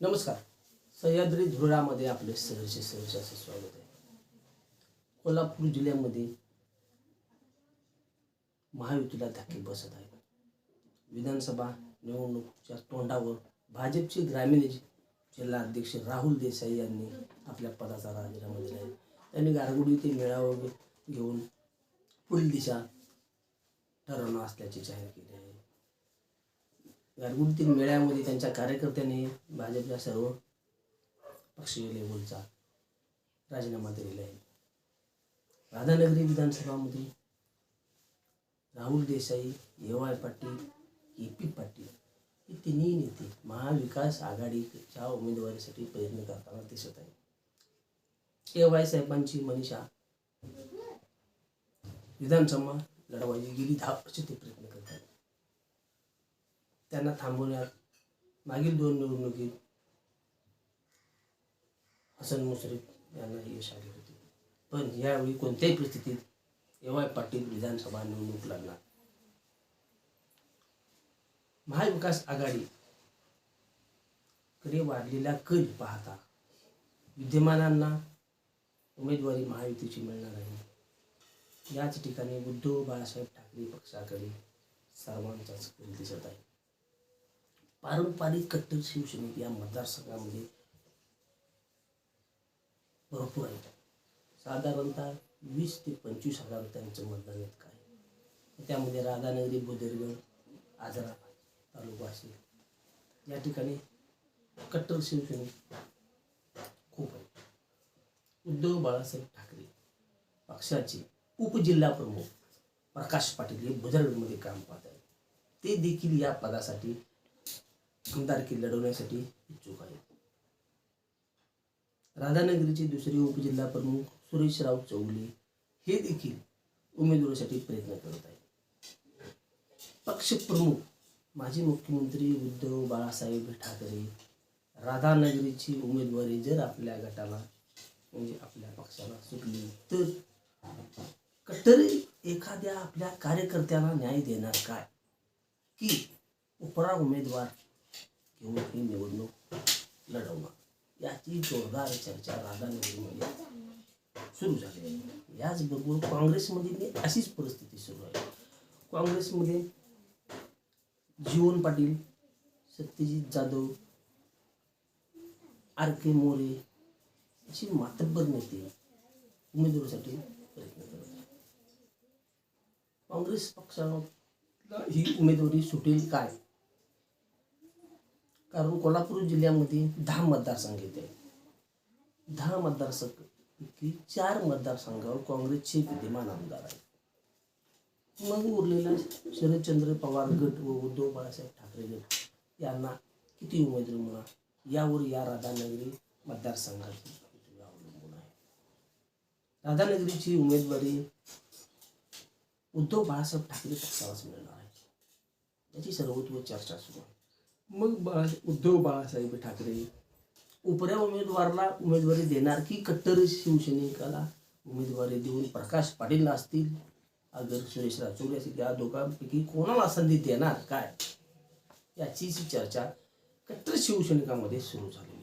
नमस्कार. सह्याद्री धुळामध्ये आपले सहर्ष सहर्ष असे स्वागत आहे. कोल्हापूर जिल्ह्यामध्ये महायुतीला धक्के बसत आहेत. विधानसभा निवडणुकीच्या तोंडावर भाजपचे ग्रामीण जिल्हा अध्यक्ष राहुल देसाई यांनी आपल्या पदाचा राजीनामा दिला आहे. त्यांनी गारगुडी ते मेळावा घेऊन पुढील दिशा ठरवणं असल्याचे जाहीर केले आहे. घरगुती मेळ्यामध्ये त्यांच्या कार्यकर्त्यांनी भाजपच्या सर्व पक्षीय लेवलचा राजीनामा दिलेला आहे. Radhanagari विधानसभामध्ये Rahul Desai A Y Patil A P Patil हे तिन्ही नेते महाविकास आघाडीच्या उमेदवारीसाठी प्रयत्न करताना दिसत आहे ए वाय साहेबांची मनीषा विधानसभा लढवायची गेली दहा वर्ष ते प्रयत्न करत आहेत त्यांना थांबवण्यात मागील दोन निवडणुकीत हसन मुश्रीफ यांना यश आले होते. पण यावेळी कोणत्याही परिस्थितीत एवाय पाटील विधानसभा निवडणूक लढणार. महाविकास आघाडी कडे वाढलेला कल पाहता विद्यमानांना उमेदवारी महायुतीची मिळणार आहे. याच ठिकाणी उद्धव बाळासाहेब ठाकरे पक्षाकडे सर्वांचाच कल दिसत आहे. पारंपरिक कट्टर शिवसैनिक या मतदारसंघामध्ये भरपूर आहेत. साधारणतः वीस ते पंचवीस हजार त्यांचं मतदान इतकं आहे त्यामध्ये राधानगरी बुदेरगड आजरा तालुका असेल. या ठिकाणी कट्टर शिवसैनिक खूप आहेत. उद्धव बाळासाहेब ठाकरे पक्षाचे उपजिल्हाप्रमुख प्रकाश पाटील हे बुधरगडमध्ये काम पाहत आहेत. ते देखील या पदासाठी आमदारकी लढवण्यासाठी इच्छुक आहेत राधानगरीचे दुसरे उपजिल्हा प्रमुख सुरेशराव चौगले हे देखील उमेदवारीसाठी प्रयत्न करत आहेत. पक्षप्रमुख माजी मुख्यमंत्री उद्धव बाळासाहेब ठाकरे राधानगरीची उमेदवारी जर आपल्या गटाला म्हणजे आपल्या पक्षाला सुटली तर कट्टर एखाद्या आपल्या कार्यकर्त्याला न्याय देणार काय? की उपरा उमेदवार घेऊन ही निवडणूक लढवणार याची जोरदार चर्चा राधानगरीमध्ये सुरू झाली. आहे याचबरोबर काँग्रेसमध्ये अशीच परिस्थिती सुरू आहे. काँग्रेसमध्ये जीवन पाटील सत्यजित जाधव आर के मोरे अशी मातब्बर नेते उमेदवारीसाठी प्रयत्न करत काँग्रेस पक्षाला ही उमेदवारी सुटेल काय? कारण कोल्हापूर जिल्ह्यामध्ये दहा मतदारसंघ येते दहा मतदारसंघ चार मतदारसंघावर काँग्रेसचे विद्यमान आमदार आहेत. मग उरलेला शरदचंद्र पवार गट व उद्धव बाळासाहेब ठाकरे गट यांना किती उमेदवार मिळणार? यावर या राधानगरी मतदारसंघाची अवलंबून आहे राधानगरीची उमेदवारी उद्धव बाळासाहेब ठाकरे पक्षालाच मिळणार आहे. याची सर्वत्र चर्चा सुरू आहे. मग बाळा उद्धव बाळासाहेब ठाकरे उपऱ्या उमेदवाराला उमेदवारी देणार की कट्टर शिवसैनिकाला उमेदवारी देऊन प्रकाश पाटील असतील? अगर सुरेश राचोडे असतील या दोघांपैकी कोणाला संधी देणार? काय? याचीच चर्चा कट्टर शिवसैनिकामध्ये सुरू झाली.